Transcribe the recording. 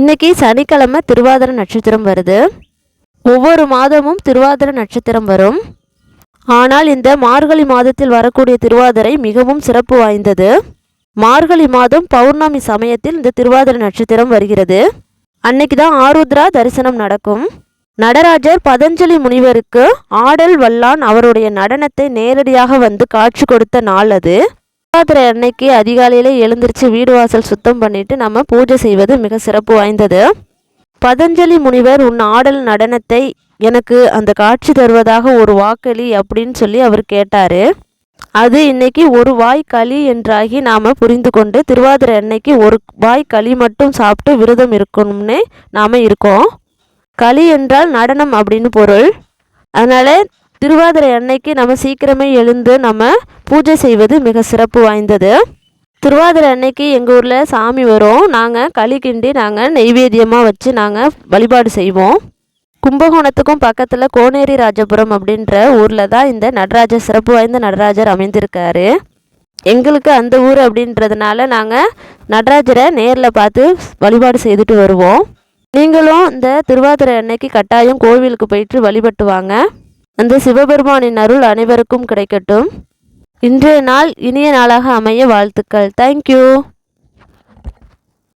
இன்னைக்கு சனிக்கிழமை திருவாதிர நட்சத்திரம் வருது. ஒவ்வொரு மாதமும் திருவாதிர நட்சத்திரம் வரும். ஆனால் இந்த மார்கழி மாதத்தில் வரக்கூடிய திருவாதிரை மிகவும் சிறப்பு வாய்ந்தது. மார்கழி மாதம் பௌர்ணமி சமயத்தில் இந்த திருவாதிரை நட்சத்திரம் வருகிறது. அன்னைக்கு தான் ஆருத்ரா தரிசனம் நடக்கும். நடராஜர் பதஞ்சலி முனிவருக்கு ஆடல் வல்லான் அவருடைய நடனத்தை நேரடியாக வந்து காட்சி கொடுத்த நாள் அது. திருவாதிரை அன்னைக்கு அதிகாலையில் எழுந்திரிச்சு வீடு வாசல் சுத்தம் பண்ணிட்டு நம்ம பூஜை செய்வது மிக சிறப்பு வாய்ந்தது. பதஞ்சலி முனிவர் உன் ஆடல் நடனத்தை எனக்கு அந்த காட்சி தருவதாக ஒரு வாக்களி அப்படின்னு சொல்லி அவர் கேட்டார். அது இன்னைக்கு ஒரு வாய் களி என்றாகி நாம் புரிந்து கொண்டு திருவாதிரை அன்னைக்கு ஒரு வாய் களி மட்டும் சாப்பிட்டு விரதம் இருக்கணும்னு நாம் இருக்கோம். களி என்றால் நடனம் அப்படின்னு பொருள். அதனால் திருவாதிரை அன்னைக்கு நம்ம சீக்கிரமே எழுந்து நம்ம பூஜை செய்வது மிக சிறப்பு வாய்ந்தது. திருவாதிரை அன்னைக்கு எங்கள் ஊரில் சாமி வரும். நாங்கள் களி கிண்டி நாங்கள் நெய்வேத்தியமாக வச்சு நாங்கள் வழிபாடு செய்வோம். கும்பகோணத்துக்கும் பக்கத்தில் கோனேரி ராஜபுரம் அப்படின்ற ஊரில் தான் இந்த நடராஜர் சிறப்பு வாய்ந்த நடராஜர் அமைந்திருக்காரு. எங்களுக்கு அந்த ஊர் அப்படின்றதுனால நாங்கள் நடராஜரை நேரில் பார்த்து வழிபாடு செய்துட்டு வருவோம். நீங்களும் இந்த திருவாதிரை அன்னைக்கு கட்டாயம் கோவிலுக்கு போயிட்டு வழிபட்டு வாங்க. அந்த சிவபெருமானின் அருள் அனைவருக்கும் கிடைக்கட்டும். இன்றைய நாள் இனிய நாளாக அமைய வாழ்த்துக்கள். தேங்க்யூ